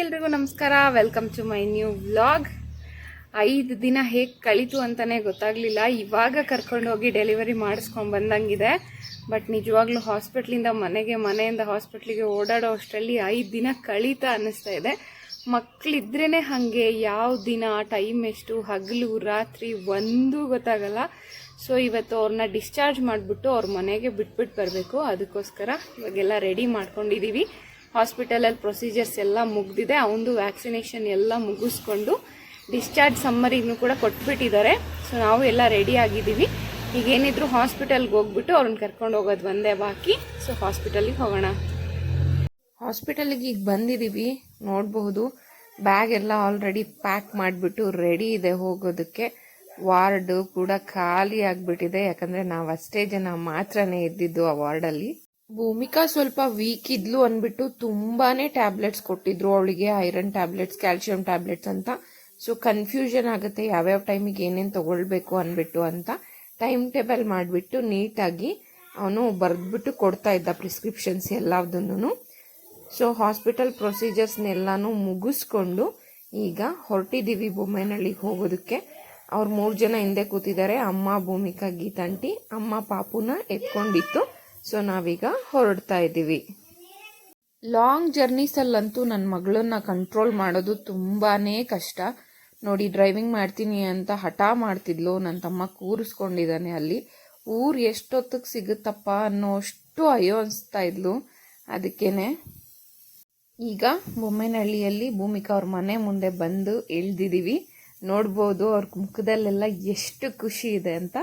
ಎಲ್ರಿಗೂ ನಮಸ್ಕಾರ. Welcome to my new vlog ಐದು ದಿನ ಹೇಗೆ ಕಳೀತು ಅಂತಲೇ ಗೊತ್ತಾಗಲಿಲ್ಲ. ಇವಾಗ ಕರ್ಕೊಂಡು ಹೋಗಿ ಡೆಲಿವರಿ ಮಾಡಿಸ್ಕೊಂಡು ಬಂದಂಗಿದೆ. ಬಟ್ ನಿಜವಾಗ್ಲೂ ಹಾಸ್ಪಿಟ್ಲಿಂದ ಮನೆಗೆ, ಮನೆಯಿಂದ ಹಾಸ್ಪಿಟ್ಲಿಗೆ ಓಡಾಡೋ ಅಷ್ಟರಲ್ಲಿ ಐದು ದಿನ ಕಳೀತಾ ಅನ್ನಿಸ್ತಾ ಇದೆ. ಮಕ್ಕಳಿದ್ರೇ ಹಾಗೆ, ಯಾವ ದಿನ ಟೈಮ್ ಎಷ್ಟು, ಹಗಲು, ರಾತ್ರಿ, ಒಂದೂ ಗೊತ್ತಾಗಲ್ಲ. ಸೊ ಇವತ್ತು ಅವ್ರನ್ನ ಡಿಸ್ಚಾರ್ಜ್ ಮಾಡಿಬಿಟ್ಟು ಅವ್ರ ಮನೆಗೆ ಬಿಟ್ಬಿಟ್ಟು ಬರಬೇಕು. ಅದಕ್ಕೋಸ್ಕರ ಇವಾಗೆಲ್ಲ ರೆಡಿ ಮಾಡ್ಕೊಂಡಿದ್ದೀವಿ ಹಾಸ್ಪಿಟಲಲ್ಲಿ ಪ್ರೊಸೀಜರ್ಸ್ ಎಲ್ಲ ಮುಗ್ದಿದೆ. ಅವನದು ವ್ಯಾಕ್ಸಿನೇಷನ್ ಎಲ್ಲ ಮುಗಿಸ್ಕೊಂಡು ಡಿಸ್ಚಾರ್ಜ್ ಸಮ್ಮರಿಗೂ ಕೂಡ ಕೊಟ್ಬಿಟ್ಟಿದ್ದಾರೆ. ಸೊ ನಾವು ಎಲ್ಲ ರೆಡಿ ಆಗಿದ್ದೀವಿ. ಈಗ ಏನಿದ್ರು ಹಾಸ್ಪಿಟಲ್ಗೆ ಹೋಗ್ಬಿಟ್ಟು ಅವ್ರನ್ನ ಕರ್ಕೊಂಡು ಹೋಗೋದು ಒಂದೇ ಬಾಕಿ. ಸೊ ಹಾಸ್ಪಿಟಲಿಗೆ ಹೋಗೋಣ. ಹಾಸ್ಪಿಟಲಿಗೆ ಈಗ ಬಂದಿದ್ದೀವಿ. ನೋಡಬಹುದು ಬ್ಯಾಗ್ ಎಲ್ಲ ಆಲ್ರೆಡಿ ಪ್ಯಾಕ್ ಮಾಡಿಬಿಟ್ಟು ರೆಡಿ ಇದೆ ಹೋಗೋದಕ್ಕೆ. ವಾರ್ಡ್ ಕೂಡ ಖಾಲಿ ಆಗಿಬಿಟ್ಟಿದೆ. ಯಾಕಂದರೆ ನಾವು ಅಷ್ಟೇ ಜನ ಮಾತ್ರನೇ ಇದ್ದಿದ್ದು ಆ ವಾರ್ಡಲ್ಲಿ ಭೂಮಿಕಾ ಸ್ವಲ್ಪ ವೀಕ್ ಇದ್ಲು ಅಂದ್ಬಿಟ್ಟು ತುಂಬಾನೇ ಟ್ಯಾಬ್ಲೆಟ್ಸ್ ಕೊಟ್ಟಿದ್ರು. ಅವಳಿಗೆ ಐರನ್ ಟ್ಯಾಬ್ಲೆಟ್ಸ್ ಕ್ಯಾಲ್ಸಿಯಂ ಟ್ಯಾಬ್ಲೆಟ್ಸ್ ಅಂತ. ಸೊ ಕನ್ಫ್ಯೂಷನ್ ಆಗುತ್ತೆ, ಯಾವ್ಯಾವ ಟೈಮಿಗೆ ಏನೇನು ತಗೊಳ್ಬೇಕು ಅಂದ್ಬಿಟ್ಟು ಅಂತ. ಟೈಮ್ ಟೇಬಲ್ ಮಾಡಿಬಿಟ್ಟು ನೀಟಾಗಿ ಅವನು ಬರೆದ್ಬಿಟ್ಟು ಕೊಡ್ತಾ ಇದ್ದ ಪ್ರಿಸ್ಕ್ರಿಪ್ಷನ್ಸ್ ಎಲ್ಲದನ್ನು ಸೊ ಹಾಸ್ಪಿಟಲ್ ಪ್ರೊಸೀಜರ್ಸ್ನೆಲ್ಲಾನು ಮುಗಿಸ್ಕೊಂಡು ಈಗ ಹೊರಟಿದ್ದೀವಿ ಬೊಮ್ಮೆನಹಳ್ಳಿಗೆ ಹೋಗೋದಕ್ಕೆ. ಅವ್ರು ಮೂರು ಜನ ಹಿಂದೆ ಕೂತಿದ್ದಾರೆ. ಅಮ್ಮ, ಭೂಮಿಕಾ, ಗೀತಾಂಟಿ, ಅಮ್ಮ, ಪಾಪುನ ಎತ್ಕೊಂಡಿತ್ತು. ಸೊ ನಾವೀಗ ಹೊರಡ್ತಾ ಇದ್ದೀವಿ. ಲಾಂಗ್ ಜರ್ನೀಸಲ್ಲಂತೂ ನನ್ನ ಮಗಳನ್ನ ಕಂಟ್ರೋಲ್ ಮಾಡೋದು ತುಂಬಾನೇ ಕಷ್ಟ. ನೋಡಿ ಡ್ರೈವಿಂಗ್ ಮಾಡ್ತೀನಿ ಅಂತ ಹಠ ಮಾಡ್ತಿದ್ಲು. ನನ್ನ ತಮ್ಮ ಕೂರಿಸ್ಕೊಂಡಿದ್ದಾನೆ ಅಲ್ಲಿ. ಊರು ಎಷ್ಟೊತ್ತಿಗೆ ಸಿಗುತ್ತಪ್ಪ ಅನ್ನೋ ಅಷ್ಟು ಅಯ್ಯೋ ಅನಿಸ್ತಾ ಇದ್ಲು. ಅದಕ್ಕೇನೆ ಈಗ ಬೊಮ್ಮೆನಹಳ್ಳಿಯಲ್ಲಿ ಭೂಮಿಕಾ ಅವ್ರ ಮನೆ ಮುಂದೆ ಬಂದು ಇಳ್ದಿದ್ದೀವಿ ನೋಡ್ಬೋದು ಅವ್ರ ಮುಖದಲ್ಲೆಲ್ಲ ಎಷ್ಟು ಖುಷಿ ಇದೆ ಅಂತ.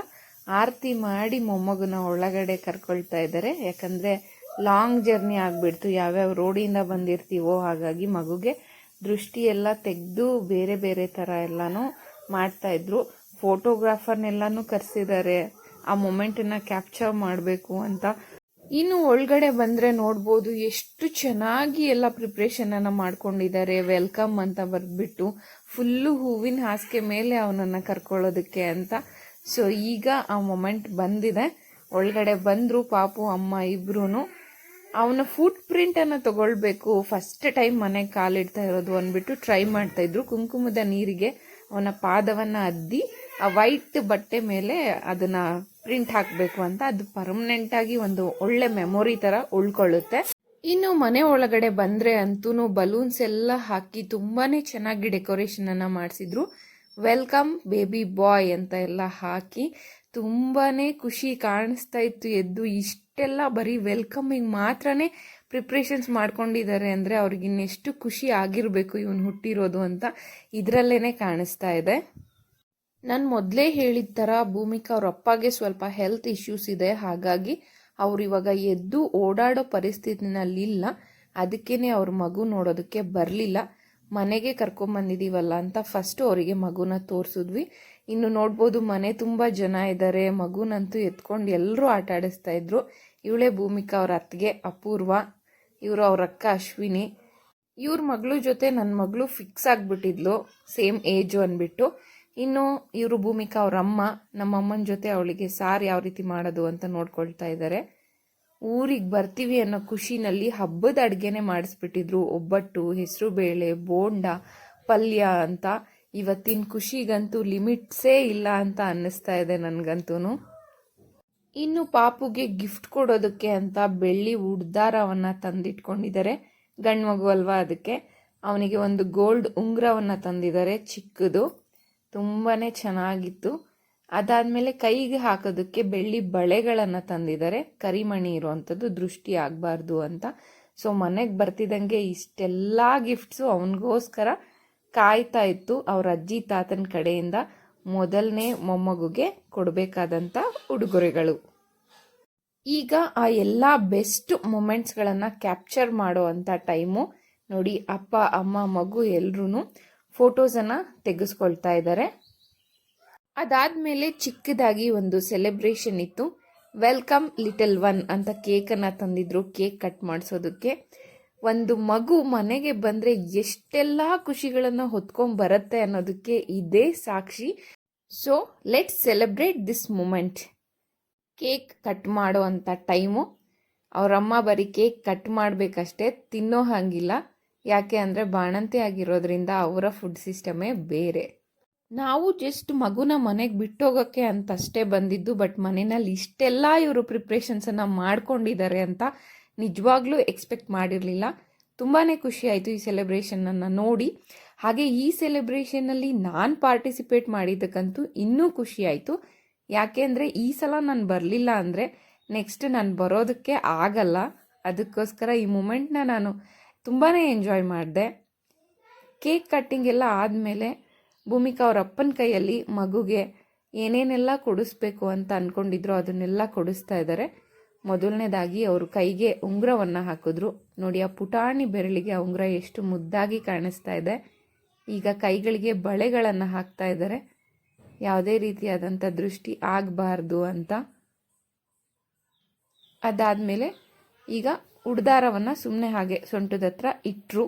ಆರತಿ ಮಾಡಿ ಮೊಮ್ಮಗನ ಒಳಗಡೆ ಕರ್ಕೊಳ್ತಾ ಇದ್ದಾರೆ. ಯಾಕಂದರೆ ಲಾಂಗ್ ಜರ್ನಿ ಆಗಿಬಿಡ್ತು. ಯಾವ್ಯಾವ ರೋಡಿಂದ ಬಂದಿರ್ತೀವೋ ಹಾಗಾಗಿ ಮಗುಗೆ ದೃಷ್ಟಿ ಎಲ್ಲ ತೆಗೆದು ಬೇರೆ ಬೇರೆ ಥರ ಎಲ್ಲನೂ ಮಾಡ್ತಾಯಿದ್ರು ಫೋಟೋಗ್ರಾಫರ್ನೆಲ್ಲನೂ ಕರೆಸಿದ್ದಾರೆ. ಆ ಮೊಮೆಂಟನ್ನು ಕ್ಯಾಪ್ಚರ್ ಮಾಡಬೇಕು ಅಂತ. ಇನ್ನು ಒಳಗಡೆ ಬಂದರೆ ನೋಡ್ಬೋದು ಎಷ್ಟು ಚೆನ್ನಾಗಿ ಎಲ್ಲ ಪ್ರಿಪ್ರೇಷನನ್ನು ಮಾಡ್ಕೊಂಡಿದ್ದಾರೆ. ವೆಲ್ಕಮ್ ಅಂತ ಬರೆದ್ಬಿಟ್ಟು ಫುಲ್ಲು ಹೂವಿನ ಹಾಸಿಗೆ ಮೇಲೆ ಅವನನ್ನು ಕರ್ಕೊಳ್ಳೋದಕ್ಕೆ ಅಂತ. ಸೊ ಈಗ ಆ ಮೊಮೆಂಟ್ ಬಂದಿದೆ. ಒಳಗಡೆ ಬಂದರು ಪಾಪು, ಅಮ್ಮ ಇಬ್ರು ಅವನ ಫುಟ್ ಪ್ರಿಂಟನ್ನು ತೊಗೊಳ್ಬೇಕು. ಫಸ್ಟ್ ಟೈಮ್ ಮನೆಗೆ ಕಾಲಿಡ್ತಾ ಇರೋದು ಅಂದ್ಬಿಟ್ಟು ಟ್ರೈ ಮಾಡ್ತಾಯಿದ್ರು ಕುಂಕುಮದ ನೀರಿಗೆ ಅವನ ಪಾದವನ್ನು ಅದ್ದಿ, ಆ ವೈಟ್ ಬಟ್ಟೆ ಮೇಲೆ ಅದನ್ನು ಪ್ರಿಂಟ್ ಹಾಕಬೇಕು ಅಂತ. ಅದು ಪರ್ಮನೆಂಟಾಗಿ ಒಂದು ಒಳ್ಳೆ ಮೆಮೊರಿ ಥರ ಉಳ್ಕೊಳ್ಳುತ್ತೆ. ಇನ್ನು ಮನೆ ಒಳಗಡೆ ಬಂದರೆ ಅಂತೂ ಬಲೂನ್ಸ್ ಎಲ್ಲ ಹಾಕಿ ತುಂಬಾ ಚೆನ್ನಾಗಿ ಡೆಕೋರೇಷನನ್ನು ಮಾಡಿಸಿದ್ರು. ವೆಲ್ಕಮ್ ಬೇಬಿ ಬಾಯ್ ಅಂತ ಎಲ್ಲ ಹಾಕಿ ತುಂಬಾ ಖುಷಿ ಕಾಣಿಸ್ತಾ ಇತ್ತು ಎದ್ದು ಇಷ್ಟೆಲ್ಲ ಬರೀ ವೆಲ್ಕಮಿಂಗ್ ಮಾತ್ರನೇ ಪ್ರಿಪ್ರೇಷನ್ಸ್ ಮಾಡ್ಕೊಂಡಿದ್ದಾರೆ ಅಂದರೆ ಅವ್ರಿಗೆ ಇನ್ನೆಷ್ಟು ಖುಷಿ ಆಗಿರಬೇಕು ಇವನು ಹುಟ್ಟಿರೋದು ಅಂತ ಇದರಲ್ಲೇ ಕಾಣಿಸ್ತಾ ಇದೆ. ನಾನು ಮೊದಲೇ ಹೇಳಿದ ಥರ ಭೂಮಿಕಾ ಅವ್ರ ಅಪ್ಪಗೆ ಸ್ವಲ್ಪ ಹೆಲ್ತ್ ಇಶ್ಯೂಸ್ ಇದೆ. ಹಾಗಾಗಿ ಅವ್ರು ಇವಾಗ ಎದ್ದು ಓಡಾಡೋ ಪರಿಸ್ಥಿತಿನಲ್ಲಿಲ್ಲ. ಅದಕ್ಕೇ ಅವ್ರ ಮಗು ನೋಡೋದಕ್ಕೆ ಬರಲಿಲ್ಲ. ಮನೆಗೆ ಕರ್ಕೊಂಬಂದಿದೀವಲ್ಲ ಅಂತ ಫಸ್ಟ್ ಅವರಿಗೆ ಮಗುನ ತೋರಿಸಿದ್ವಿ. ಇನ್ನು ನೋಡ್ಬೋದು ಮನೆ ತುಂಬ ಜನ ಇದ್ದಾರೆ ಮಗುನಂತೂ ಎತ್ಕೊಂಡು ಎಲ್ಲರೂ ಆಟ ಆಡಿಸ್ತಾ ಇದ್ರು. ಇವಳೇ ಭೂಮಿಕಾ ಅವ್ರ ಅತ್ತಿಗೆ ಅಪೂರ್ವ, ಇವರು ಅವ್ರ ಅಕ್ಕ ಅಶ್ವಿನಿ. ಇವ್ರ ಮಗಳು ಜೊತೆ ನನ್ನ ಮಗಳು ಫಿಕ್ಸ್ ಆಗಿಬಿಟ್ಟಿದ್ಲು ಸೇಮ್ ಏಜು ಅಂದ್ಬಿಟ್ಟು ಇನ್ನು ಇವರು ಭೂಮಿಕಾ ಅವ್ರ ಅಮ್ಮ ನಮ್ಮ ಅಮ್ಮನ ಜೊತೆ ಅವಳಿಗೆ ಸಾರ್ ಯಾವ ರೀತಿ ಮಾಡೋದು ಅಂತ ನೋಡ್ಕೊಳ್ತಾ ಇದ್ದಾರೆ ಊರಿಗೆ ಬರ್ತೀವಿ ಅನ್ನೋ ಖುಷಿನಲ್ಲಿ ಹಬ್ಬದ ಅಡುಗೆನೆ ಮಾಡಿಸ್ಬಿಟ್ಟಿದ್ರು. ಒಬ್ಬಟ್ಟು, ಹೆಸರು ಬೇಳೆ, ಬೋಂಡ, ಪಲ್ಯ ಅಂತ ಇವತ್ತಿನ ಖುಷಿಗಂತೂ ಲಿಮಿಟ್ಸೇ ಇಲ್ಲ ಅಂತ ಅನ್ನಿಸ್ತಾ ಇದೆ ನನಗಂತೂ ಇನ್ನು ಪಾಪುಗೆ ಗಿಫ್ಟ್ ಕೊಡೋದಕ್ಕೆ ಅಂತ ಬೆಳ್ಳಿ ಉಡ್ದಾರವನ್ನು ತಂದಿಟ್ಕೊಂಡಿದ್ದಾರೆ. ಗಂಡು ಮಗು ಅಲ್ವಾ ಅದಕ್ಕೆ. ಅವನಿಗೆ ಒಂದು ಗೋಲ್ಡ್ ಉಂಗುರವನ್ನು ತಂದಿದ್ದಾರೆ ಚಿಕ್ಕದು. ತುಂಬಾ ಚೆನ್ನಾಗಿತ್ತು. ಅದಾದ್ಮೇಲೆ ಕೈಗೆ ಹಾಕೋದಕ್ಕೆ ಬೆಳ್ಳಿ ಬಳೆಗಳನ್ನು ತಂದಿದ್ದಾರೆ. ಕರಿಮಣಿ ಇರುವಂಥದ್ದು ದೃಷ್ಟಿ ಆಗಬಾರ್ದು ಅಂತ. ಸೊ ಮನೆಗೆ ಬರ್ತಿದ್ದಂಗೆ ಇಷ್ಟೆಲ್ಲ ಗಿಫ್ಟ್ಸು ಅವನಿಗೋಸ್ಕರ ಕಾಯ್ತಾ ಇತ್ತು. ಅವ್ರ ಅಜ್ಜಿ ತಾತನ ಕಡೆಯಿಂದ ಮೊದಲನೇ ಮೊಮ್ಮಗುಗೆ ಕೊಡಬೇಕಾದಂಥ ಉಡುಗೊರೆಗಳು. ಈಗ ಆ ಎಲ್ಲ ಬೆಸ್ಟ್ ಮೂಮೆಂಟ್ಸ್ಗಳನ್ನು ಕ್ಯಾಪ್ಚರ್ ಮಾಡೋ ಅಂಥ ಟೈಮು ನೋಡಿ, ಅಪ್ಪ, ಅಮ್ಮ, ಮಗು ಎಲ್ರೂ ಫೋಟೋಸನ್ನು ತೆಗೆಸ್ಕೊಳ್ತಾ ಇದ್ದಾರೆ ಅದಾದ್ಮೇಲೆ ಚಿಕ್ಕದಾಗಿ ಒಂದು ಸೆಲೆಬ್ರೇಷನ್ ಇತ್ತು. ವೆಲ್ಕಮ್ ಲಿಟಲ್ ಒನ್ ಅಂತ ಕೇಕನ್ನು ತಂದಿದ್ರು, ಕೇಕ್ ಕಟ್ ಮಾಡಿಸೋದಕ್ಕೆ. ಒಂದು ಮಗು ಮನೆಗೆ ಬಂದರೆ ಎಷ್ಟೆಲ್ಲ ಖುಷಿಗಳನ್ನು ಹೊತ್ಕೊಂಡ್ ಬರುತ್ತೆ ಅನ್ನೋದಕ್ಕೆ ಇದೇ ಸಾಕ್ಷಿ. So let celebrate this moment cake cut ಮಾಡೋ ಅಂಥ ಟೈಮು ಅವರಮ್ಮ ಬರೀ ಕೇಕ್ ಕಟ್ ಮಾಡಬೇಕಷ್ಟೇ, ತಿನ್ನೋ ಹಾಗಿಲ್ಲ. ಯಾಕೆ ಅಂದರೆ ಬಾಣಂತಿ ಆಗಿರೋದ್ರಿಂದ ಅವರ ಫುಡ್ ಸಿಸ್ಟಮೇ ಬೇರೆ. ನಾವು ಜಸ್ಟ್ ಮಗುನ ಮನೆಗೆ ಬಿಟ್ಟೋಗೋಕ್ಕೆ ಅಂತ ಅಷ್ಟೇ ಬಂದಿದ್ದು ಬಟ್ ಮನೆಯಲ್ಲಿ ಇಷ್ಟೆಲ್ಲ ಇವರು ಪ್ರಿಪ್ರೇಷನ್ಸನ್ನು ಮಾಡ್ಕೊಂಡಿದ್ದಾರೆ ಅಂತ ನಿಜವಾಗ್ಲೂ ಎಕ್ಸ್ಪೆಕ್ಟ್ ಮಾಡಿರಲಿಲ್ಲ. ತುಂಬಾ ಖುಷಿ ಆಯಿತು ಈ ಸೆಲೆಬ್ರೇಷನನ್ನು ನೋಡಿ. ಹಾಗೆ ಈ ಸೆಲೆಬ್ರೇಷನಲ್ಲಿ ನಾನು ಪಾರ್ಟಿಸಿಪೇಟ್ ಮಾಡಿದ್ದಕ್ಕಂತೂ ಇನ್ನೂ ಖುಷಿ ಆಯ್ತು. ಯಾಕೆ ಅಂದರೆ ಈ ಸಲ ನಾನು ಬರಲಿಲ್ಲ ಅಂದರೆ ನೆಕ್ಸ್ಟ್ ನಾನು ಬರೋದಕ್ಕೆ ಆಗಲ್ಲ. ಅದಕ್ಕೋಸ್ಕರ ಈ ಮೂಮೆಂಟ್ನ ನಾನು ತುಂಬಾ ಎಂಜಾಯ್ ಮಾಡಿದೆ. ಕೇಕ್ ಕಟ್ಟಿಂಗ್ ಎಲ್ಲ ಆದಮೇಲೆ ಭೂಮಿಕಾ ಅವ್ರ ಅಪ್ಪನ ಕೈಯಲ್ಲಿ ಮಗುಗೆ ಏನೇನೆಲ್ಲ ಕೊಡಿಸ್ಬೇಕು ಅಂತ ಅಂದ್ಕೊಂಡಿದ್ರು ಅದನ್ನೆಲ್ಲ ಕೊಡಿಸ್ತಾ ಇದ್ದಾರೆ ಮೊದಲನೇದಾಗಿ ಅವರು ಕೈಗೆ ಉಂಗುರವನ್ನು ಹಾಕಿದ್ರು. ನೋಡಿ, ಆ ಪುಟಾಣಿ ಬೆರಳಿಗೆ ಆ ಉಂಗುರ ಎಷ್ಟು ಮುದ್ದಾಗಿ ಕಾಣಿಸ್ತಾ ಇದೆ. ಈಗ ಕೈಗಳಿಗೆ ಬಳೆಗಳನ್ನು ಹಾಕ್ತಾ ಇದ್ದಾರೆ ಯಾವುದೇ ರೀತಿಯಾದಂಥ ದೃಷ್ಟಿ ಆಗಬಾರ್ದು ಅಂತ. ಅದಾದಮೇಲೆ ಈಗ ಉಡ್ದಾರವನ್ನು ಸುಮ್ಮನೆ ಹಾಗೆ ಸೊಂಟದ ಹತ್ರ ಇಟ್ಟರು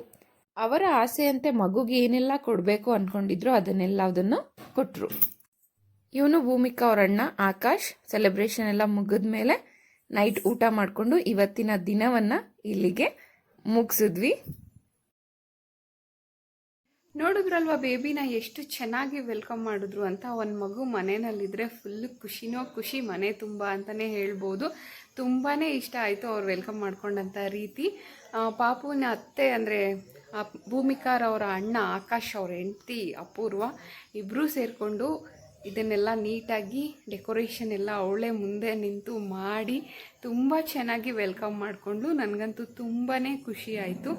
ಅವರ ಆಸೆಯಂತೆ ಮಗುಗೆ ಏನೆಲ್ಲ ಕೊಡಬೇಕು ಅಂದ್ಕೊಂಡಿದ್ರು ಅದನ್ನೆಲ್ಲದನ್ನು ಕೊಟ್ಟರು ಇವನು ಭೂಮಿಕಾ ಅವ್ರ ಅಣ್ಣ ಆಕಾಶ್ ಸೆಲೆಬ್ರೇಷನ್ ಎಲ್ಲ ಮುಗಿದ ಮೇಲೆ ನೈಟ್ ಊಟ ಮಾಡಿಕೊಂಡು ಇವತ್ತಿನ ದಿನವನ್ನು ಇಲ್ಲಿಗೆ ಮುಗಿಸಿದ್ವಿ. ನೋಡಿದ್ರಲ್ವಾ ಬೇಬಿನ ಎಷ್ಟು ಚೆನ್ನಾಗಿ ವೆಲ್ಕಮ್ ಮಾಡಿದ್ರು ಅಂತ? ಒಂದು ಮಗು ಮನೆಯಲ್ಲಿದ್ದರೆ ಫುಲ್ ಖುಷಿನೋ ಖುಷಿ ಮನೆ ತುಂಬ ಅಂತಲೇ ಹೇಳ್ಬೋದು. ತುಂಬಾ ಇಷ್ಟ ಆಯಿತು ಅವ್ರು ವೆಲ್ಕಮ್ ಮಾಡ್ಕೊಂಡಂಥ ರೀತಿ. ಪಾಪುವಿನ ಅತ್ತೆ ಅಂದರೆ ಭೂಮಿಕಾರವರ ಅಣ್ಣ ಆಕಾಶ್ ಅವ್ರ ಹೆಂಡತಿ ಅಪೂರ್ವ ಇಬ್ಬರೂ ಸೇರಿಕೊಂಡು ಇದನ್ನೆಲ್ಲ ನೀಟಾಗಿ ಡೆಕೋರೇಷನ್ ಎಲ್ಲ ಅವಳೇ ಮುಂದೆ ನಿಂತು ಮಾಡಿ ತುಂಬ ಚೆನ್ನಾಗಿ ವೆಲ್ಕಮ್ ಮಾಡಿಕೊಂಡು ನನಗಂತೂ ತುಂಬಾ ಖುಷಿ ಆಯಿತು.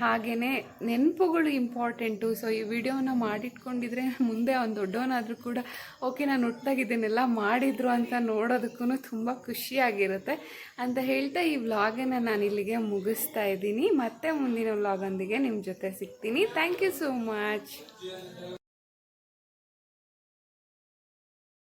ಹಾಗೆಯೇ ನೆನಪುಗಳು ಇಂಪಾರ್ಟೆಂಟು ಸೊ ಈ ವಿಡಿಯೋನ ಮಾಡಿಟ್ಕೊಂಡಿದ್ರೆ ಮುಂದೆ ಅವ್ನು ದೊಡ್ಡವನಾದರೂ ಕೂಡ ಓಕೆ ನಾನು ಒಟ್ಟಾಗಿ ಇದನ್ನೆಲ್ಲ ಮಾಡಿದ್ರು ಅಂತ ನೋಡೋದಕ್ಕೂ ತುಂಬ ಖುಷಿಯಾಗಿರುತ್ತೆ ಅಂತ ಹೇಳ್ತಾ ಈ ವ್ಲಾಗನ್ನು ನಾನು ಇಲ್ಲಿಗೆ ಮುಗಿಸ್ತಾ ಇದ್ದೀನಿ. ಮತ್ತೆ ಮುಂದಿನ ವ್ಲಾಗೊಂದಿಗೆ ನಿಮ್ಮ ಜೊತೆ ಸಿಗ್ತೀನಿ. Thank you so much